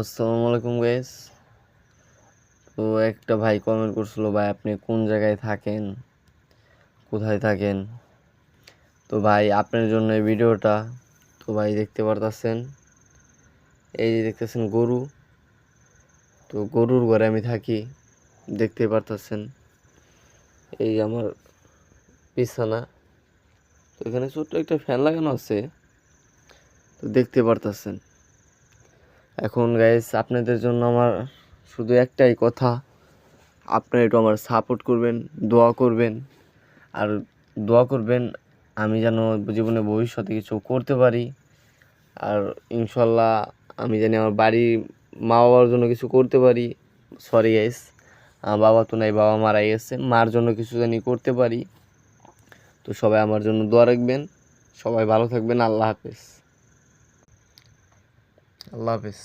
আসসালামু আলাইকুম গাইস তো একটা ভাই কমেন্ট করছিল, ভাই, আপনি কোন জায়গায় থাকেন? কোথায় থাকেন? তো ভাই, আপনার জন্য এই ভিডিওটা, তো ভাই দেখতে পারতাছেন। এই যে দেখতেছেন গরু। তো গরুর ঘরে আমি থাকি, দেখতে পারতাছেন। এই আমার বিছানা। তো এখানে ছোট্ট একটা ফ্যান লাগানো আছে। তো দেখতে পারতাছেন। এখন গাইস আপনাদের জন্য আমার শুধু একটাই কথা, আপনারা একটু আমার সাপোর্ট করবেন, দোয়া করবেন। আর দোয়া করবেন, আমি যেন জীবনে ভবিষ্যতে কিছু করতে পারি। আর ইনশাল্লাহ, আমি জানি আমার বাড়ির মা বাবার জন্য কিছু করতে পারি। সরি গাইস আমার বাবা তো নাই, বাবা মারা গেছে, মার জন্য কিছু জানি করতে পারি। তো সবাই আমার জন্য দোয়া রাখবেন। সবাই ভালো থাকবেন, আল্লাহ হাফেজ। আল্লাহ হাফেজ